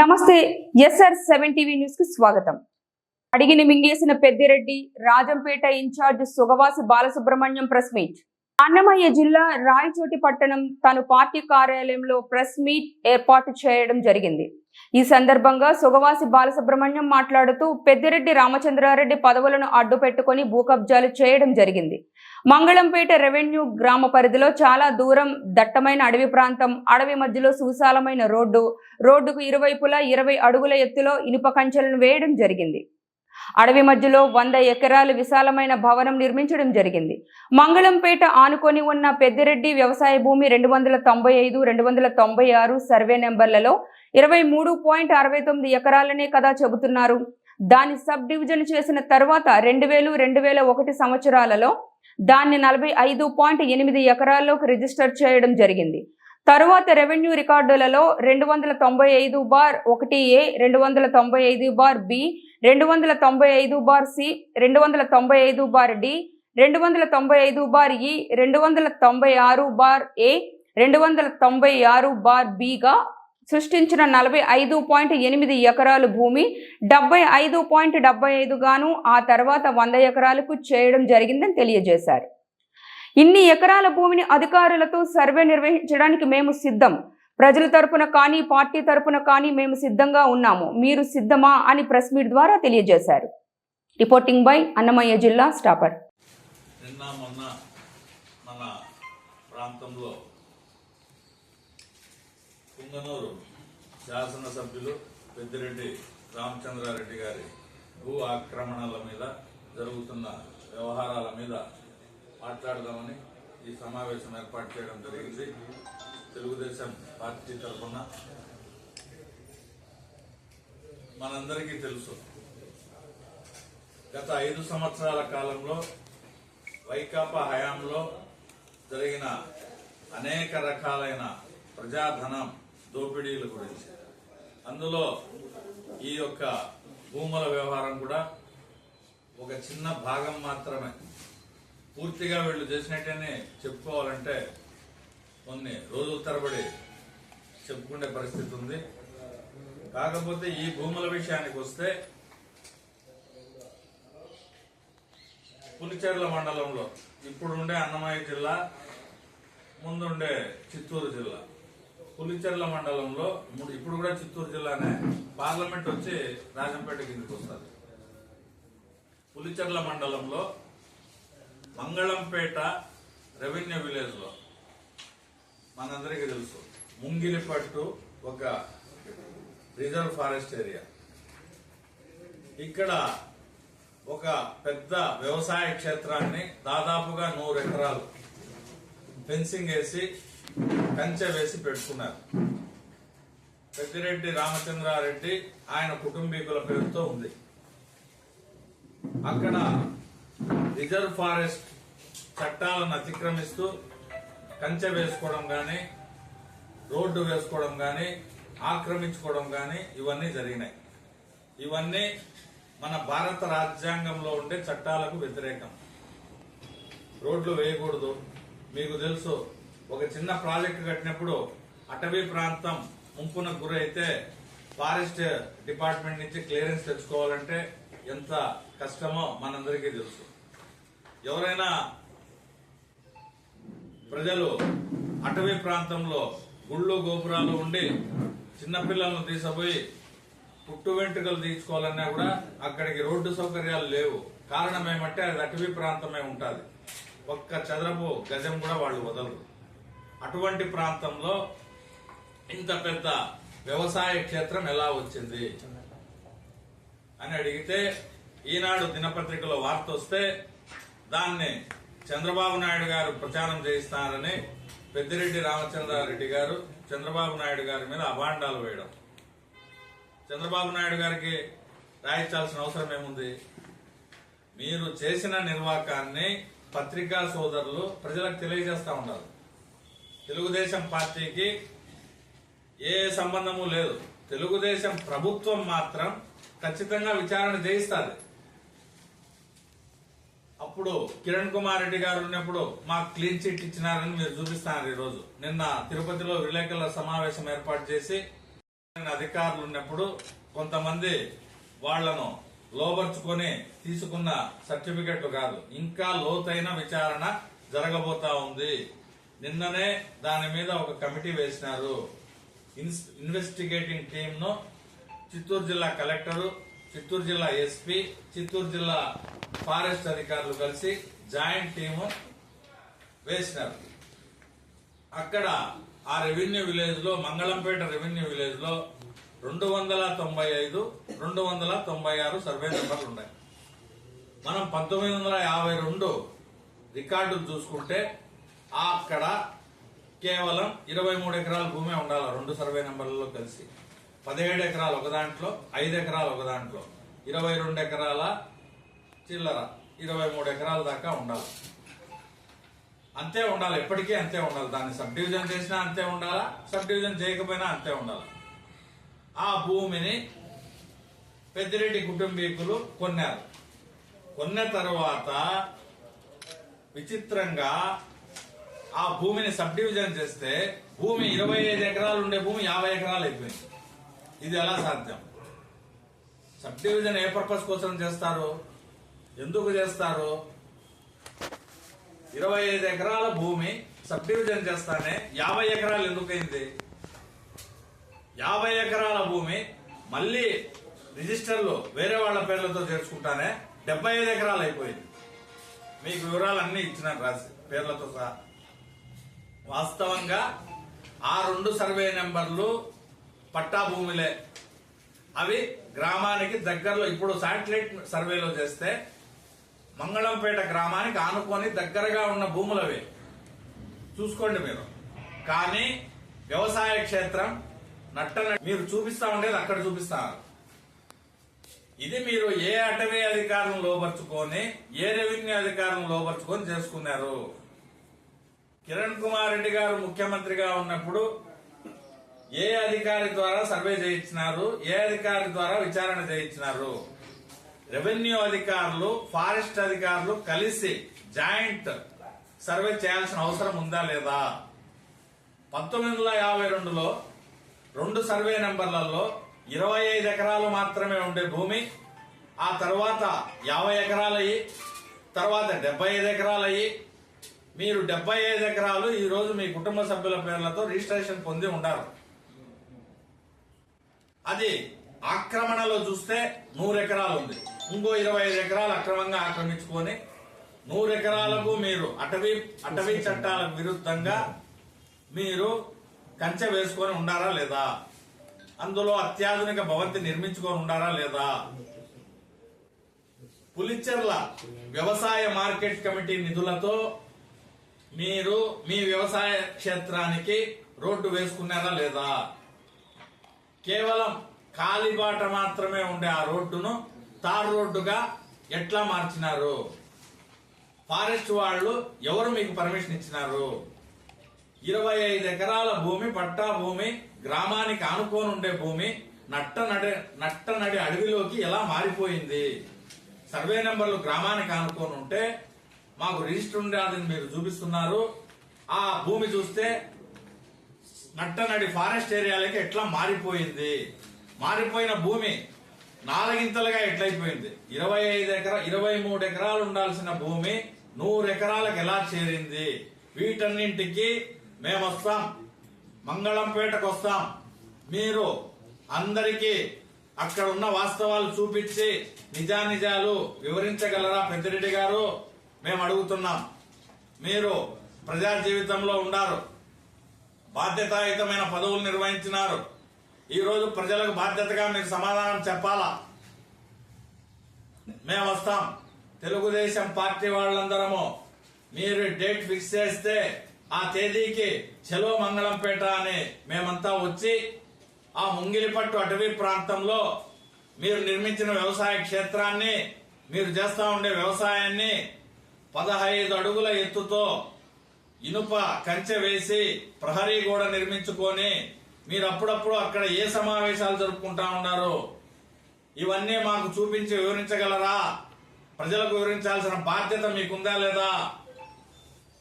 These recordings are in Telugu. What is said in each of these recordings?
నమస్తే ఎస్ఆర్ సెవెన్ టీవీ న్యూస్కి స్వాగతం. అడిగిన మింగేసిన Peddireddy Rajampet in charge Sugavasi Balasubrahmanyam press meet. Annamayya జిల్లా రాయచోటి పట్టణం తను పార్టీ కార్యాలయంలో ప్రెస్ మీట్ ఏర్పాటు చేయడం జరిగింది. ఈ సందర్భంగా సుగవాసి బాలసుబ్రహ్మణ్యం మాట్లాడుతూ పెద్దిరెడ్డి రామచంద్రారెడ్డి పదవులను అడ్డు పెట్టుకొని భూకబ్జాలు చేయడం జరిగింది. మంగళంపేట రెవెన్యూ గ్రామ పరిధిలో చాలా దూరం దట్టమైన అడవి ప్రాంతం అడవి మధ్యలో సువిశాలమైన రోడ్డు రోడ్డుకు ఇరువైపులా ఇరవై అడుగుల ఎత్తులో ఇనుప కంచెలను వేయడం జరిగింది. అడవి మధ్యలో వంద ఎకరాలు విశాలమైన భవనం నిర్మించడం జరిగింది. మంగళంపేట ఆనుకొని ఉన్న పెద్దిరెడ్డి వ్యవసాయ భూమి రెండు వందల తొంభై ఐదు రెండు వందల తొంభై ఆరు సర్వే నెంబర్లలో ఇరవై మూడు పాయింట్ అరవై తొమ్మిది ఎకరాలనే కదా చెబుతున్నారు. దాన్ని సబ్ డివిజన్ చేసిన తర్వాత రెండు వేలు రెండు వేల ఒకటి సంవత్సరాలలో దాన్ని నలభై ఐదు పాయింట్ ఎనిమిది ఎకరాల్లోకి రిజిస్టర్ చేయడం జరిగింది. తరువాత రెవెన్యూ రికార్డులలో రెండు వందల తొంభై ఐదు బార్ ఒకటి ఏ రెండు వందల తొంభై ఐదు బార్ బి రెండు వందల తొంభై ఐదు బార్ సి రెండు వందల తొంభై ఐదు బార్ డి రెండు వందల తొంభై ఐదు బార్ ఈ రెండు వందల తొంభై ఆరు బార్ ఏ రెండు వందల తొంభై ఆరు బార్ బిగా సృష్టించిన నలభై ఐదు పాయింట్ ఎనిమిది ఎకరాలు భూమి డెబ్బై ఐదు పాయింట్ డెబ్బై ఐదు గాను ఆ తర్వాత వంద ఎకరాలకు చేయడం జరిగిందని తెలియజేశారు. ఇన్ని ఎకరాల భూమిని అధికారులతో సర్వే నిర్వహించడానికి మేము సిద్ధం. ప్రజల తరపున కానీ పార్టీ తరపున కానీ మేము సిద్ధంగా ఉన్నాము. మీరు సిద్ధమా అని ప్రెస్ మీట్ ద్వారా తెలియజేశారు. రిపోర్టింగ్ బై అన్నమయ్య జిల్లా స్టాపర్. నిన్న మొన్న మన ప్రాంతంలో కుంగనూరు శాసనసభ్యులు పెద్దిరెడ్డి రామచంద్రారెడ్డి గారి భూ ఆక్రమణల మీద జరుగుతున్న వ్యవహారాల మీద మాట్లాడదామని ఈ సమావేశం ఏర్పాటు చేయడం జరిగింది. తెలుగుదేశం పార్టీ తరఫున మనందరికీ తెలుసు. గత ఐదు సంవత్సరాల కాలంలో వైకాపా హయాంలో జరిగిన అనేక రకాలైన ప్రజాధనం దోపిడీల గురించి. అందులో ఈ యొక్క భూముల వ్యవహారం కూడా ఒక చిన్న భాగం మాత్రమే. పూర్తిగా వీళ్ళు చేసినట్టనే చెప్పుకోవాలంటే కొన్ని రోజుల తరబడి చెప్పుకునే పరిస్థితి ఉంది. కాకపోతే ఈ భూముల విషయానికి వస్తే పులిచెర్ల మండలంలో ఇప్పుడుండే అన్నమయ్య జిల్లా ముందుండే చిత్తూరు జిల్లా. పులిచెర్ల మండలంలో ఇప్పుడు- ఇప్పుడు కూడా చిత్తూరు జిల్లానే పార్లమెంట్ వచ్చి రాజంపేట కిందకి వస్తుంది. పులిచెర్ల మండలంలో మంగళంపేట రెవెన్యూ విలేజ్లో మనందరికీ తెలుసు. ముంగిలిపట్టు ఒక రిజర్వ్ ఫారెస్ట్ ఏరియా. ఇక్కడ ఒక పెద్ద వ్యవసాయ క్షేత్రాన్ని దాదాపుగా నూరు ఎకరాలు ఫెన్సింగ్ వేసి కంచె వేసి పెట్టుకున్నారు. పెద్దిరెడ్డి రామచంద్రారెడ్డి ఆయన కుటుంబీకుల పేరుతో ఉంది. అక్కడ రిజర్వ్ ఫారెస్ట్ చట్టాలను అతిక్రమిస్తూ కంచె వేసుకోవడం కానీ రోడ్డు వేసుకోవడం కానీ ఆక్రమించుకోవడం కానీ ఇవన్నీ జరిగినాయి. ఇవన్నీ మన భారత రాజ్యాంగంలో ఉండే చట్టాలకు వ్యతిరేకం. రోడ్లు వేయకూడదు. మీకు తెలుసు ఒక చిన్న ప్రాజెక్టు కట్టినప్పుడు అటవీ ప్రాంతం ముంపునకు గురైతే ఫారెస్ట్ డిపార్ట్మెంట్ నుంచి క్లియరెన్స్ తెచ్చుకోవాలంటే ఎంత కష్టమో మనందరికీ తెలుసు. ఎవరైనా ప్రజలు అటవీ ప్రాంతంలో గుళ్ళు గోపురాలు ఉండి చిన్నపిల్లలను తీసపోయి పుట్టు వెంట్రుకలు తీసుకోవాలన్నా కూడా అక్కడికి రోడ్డు సౌకర్యాలు లేవు. కారణం ఏమంటే అది అటవీ ప్రాంతమే ఉంటుంది. ఒక్క చదరపు గజం కూడా వాళ్ళు వదలరు. అటువంటి ప్రాంతంలో ఇంత పెద్ద వ్యవసాయ క్షేత్రం ఎలా వచ్చింది అని అడిగితే ఈనాడు దినపత్రికలో వార్త వస్తే దాన్ని చంద్రబాబు నాయుడు గారు ప్రచారం చేయిస్తారని పెద్దిరెడ్డి రామచంద్రారెడ్డి గారు చంద్రబాబు నాయుడు గారి మీద అభాండాలు వేయడం. చంద్రబాబు నాయుడు గారికి రాయించాల్సిన అవసరం ఏముంది? మీరు చేసిన నిర్వాకాన్ని పత్రికా సోదరులు ప్రజలకు తెలియజేస్తా ఉండాలి తెలుగుదేశం పార్టీకి ఏ సంబంధము లేదు. తెలుగుదేశం ప్రభుత్వం మాత్రం ఖచ్చితంగా విచారణ చేయిస్తుంది. అప్పుడు కిరణ్ కుమార్ రెడ్డి గారు ఉన్నప్పుడు మాకు క్లీన్ చిట్ ఇచ్చినారని మీరు చూపిస్తున్నారు ఈ రోజు నిన్న తిరుపతిలో విలేకరుల సమావేశం ఏర్పాటు చేసి అధికారులు ఉన్నప్పుడు కొంతమంది వాళ్ళను లోబర్చుకొని తీసుకున్న సర్టిఫికెట్లు కాదు ఇంకా లోతైన విచారణ జరగబోతా ఉంది. నిన్ననే దాని మీద ఒక కమిటీ వేసినారు. ఇన్స్- ఇన్వెస్టిగేటింగ్ టీమ్ను చిత్తూరు జిల్లా కలెక్టరు చిత్తూరు జిల్లా ఎస్పీ చిత్తూరు జిల్లా ఫారెస్ట్ అధికారులు కలిసి జాయింట్ టీము వేసినారు. అక్కడ ఆ రెవెన్యూ విలేజ్లో మంగళంపేట రెవెన్యూ విలేజ్లో రెండు వందల తొంభై ఐదు రెండు వందల తొంభై ఆరు సర్వే నెంబర్లు ఉన్నాయి. మనం పంతొమ్మిది వందల యాభై రెండు రికార్డులు చూసుకుంటే అక్కడ కేవలం ఇరవై మూడు ఎకరాల భూమి ఉండాలి రెండు సర్వే నెంబర్లలో కలిసి. పదిహేడు ఎకరాలు ఒక దాంట్లో ఐదు ఎకరాలు ఒక దాంట్లో. ఇరవై రెండు ఎకరాల చిల్లర ఇరవై మూడు ఎకరాల దాకా ఉండాలి. అంతే ఉండాలి ఎప్పటికీ అంతే ఉండాలి. దాన్ని సబ్ డివిజన్ చేసినా అంతే ఉండాలా సబ్ డివిజన్ చేయకపోయినా అంతే ఉండాలి. ఆ భూమిని పెద్దిరెడ్డి కుటుంబీకులు కొన్నారు. కొన్న తర్వాత విచిత్రంగా ఆ భూమిని సబ్ డివిజన్ చేస్తే భూమి ఇరవై ఐదు ఎకరాలు ఉండే భూమి యాభై ఎకరాలు అయిపోయింది. ఇది ఎలా సాధ్యం? సబ్ డివిజన్ ఏ పర్పస్ కోసం చేస్తారు ఎందుకు చేస్తారు? ఇరవై ఐదు ఎకరాల భూమి సబ్ డివిజన్ చేస్తానే యాభై ఎకరాలు ఎందుకైంది? యాభై ఎకరాల భూమి మళ్ళీ రిజిస్టర్లు వేరే వాళ్ళ పేర్లతో చేర్చుకుంటానే డెబ్బై ఐదు ఎకరాలు అయిపోయింది. మీకు వివరాలు అన్ని ఇచ్చినాను రాసి పేర్లతో సహా. వాస్తవంగా ఆ రెండు సర్వే నెంబర్లు పట్టా భూమిలే అవి గ్రామానికి దగ్గరలో ఇప్పుడు శాటిలైట్ సర్వేలో చేస్తే మంగళంపేట గ్రామానికి ఆనుకొని దగ్గరగా ఉన్న భూములు అవి చూసుకోండి మీరు. కానీ వ్యవసాయ క్షేత్రం నట్ట మీరు చూపిస్తా ఉండేది అక్కడ చూపిస్తారు ఇది మీరు ఏ అటవీ అధికారులను లోపరుచుకొని ఏ రెవెన్యూ అధికారులను లోపరుచుకొని చేసుకున్నారు? కిరణ్ కుమార్ రెడ్డి గారు ముఖ్యమంత్రిగా ఉన్నప్పుడు ఏ అధికారి ద్వారా సర్వే చేయించినారు? ఏ అధికారి ద్వారా విచారణ చేయించినారు? రెవెన్యూ అధికారులు ఫారెస్ట్ అధికారులు కలిసి జాయింట్ సర్వే చేయాల్సిన అవసరం ఉందా లేదా? పంతొమ్మిది వందల యాభై రెండులో రెండు సర్వే నెంబర్లలో ఇరవై ఐదు ఎకరాలు మాత్రమే ఉండే భూమి ఆ తర్వాత యాభై ఎకరాలయ్యి తర్వాత డెబ్బై ఐదు ఎకరాలయ్యి మీరు డెబ్బై ఐదు ఎకరాలు ఈ రోజు మీ కుటుంబ సభ్యుల పేర్లతో రిజిస్ట్రేషన్ పొంది ఉంటారు అది ఆక్రమణలో చూస్తే నూరు ఎకరాలు ఉంది. ఇంకో ఇరవై ఐదు ఎకరాలు అక్రమంగా ఆక్రమించుకొని నూరు ఎకరాలకు మీరు అటవీ అటవీ చట్టాలకు విరుద్ధంగా మీరు కంచె వేసుకొని ఉండారా లేదా? అందులో అత్యాధునిక భవంతి నిర్మించుకొని ఉండారా లేదా? పులిచెర్ల వ్యవసాయ మార్కెట్ కమిటీ నిధులతో మీరు మీ వ్యవసాయ క్షేత్రానికి రోడ్డు వేసుకున్నారా లేదా? కేవలం కాలిబాట మాత్రమే ఉండే ఆ రోడ్డును తార్ రోడ్డుగా ఎట్లా మార్చినారు? ఫారెస్ట్ వాళ్ళు ఎవరు మీకు పర్మిషన్ ఇచ్చినారు? ఇరవై ఐదు ఎకరాల భూమి పట్టా భూమి గ్రామానికి ఆనుకొని ఉండే భూమి నట్ట నడి నట్ట నడి అడవిలోకి ఎలా మారిపోయింది? సర్వే నెంబర్లు గ్రామానికి ఆనుకొని ఉంటే మాకు రిజిస్టర్ ఉండేదని మీరు చూపిస్తున్నారు. ఆ భూమి చూస్తే నట్టనడి ఫారెస్ట్ ఏరియాలకి ఎట్లా మారిపోయింది? మారిపోయిన భూమి నాలుగింతలుగా ఎట్లయిపోయింది? ఇరవై ఐదు ఎకరా ఇరవై మూడు ఎకరాలు ఉండాల్సిన భూమి నూరు ఎకరాలకు ఎలా చేరింది? వీటన్నింటికి మేము వస్తాం మంగళంపేటకు వస్తాం. మీరు అందరికీ అక్కడ ఉన్న వాస్తవాలు చూపించి నిజానిజాలు వివరించగలరా పెద్దిరెడ్డి గారు? మేము అడుగుతున్నాం మీరు ప్రజా జీవితంలో ఉండారు. బాధ్యతాయుతమైన పదవులు నిర్వహించినారు. ఈరోజు ప్రజలకు బాధ్యతగా మీరు సమాధానం చెప్పాలా? మేము వస్తాం. తెలుగుదేశం పార్టీ వాళ్ళందరము మీరు డేట్ ఫిక్స్ చేస్తే ఆ తేదీకి చెలో మంగళంపేట అని మేమంతా వచ్చి ఆ ముంగిలిపట్టు అటవీ ప్రాంతంలో మీరు నిర్మించిన వ్యవసాయ క్షేత్రాన్ని మీరు చేస్తా ఉండే వ్యవసాయాన్ని పదహైదు అడుగుల ఎత్తుతో ఇనుప కంచె వేసి ప్రహరీ గోడ నిర్మించుకొని మీరు అప్పుడప్పుడు అక్కడ ఏ సమావేశాలు జరుపుకుంటా ఉన్నారు ఇవన్నీ మాకు చూపించి వివరించగలరా? ప్రజలకు వివరించాల్సిన బాధ్యత మీకుందా లేదా?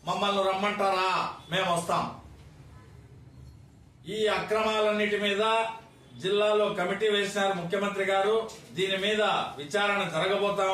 మమ్మల్ని రమ్మంటారా? మేము వస్తాం. ఈ అక్రమాలన్నిటి మీద జిల్లాలో కమిటీ వేసినారు ముఖ్యమంత్రి గారు. దీని మీద విచారణ జరగబోతా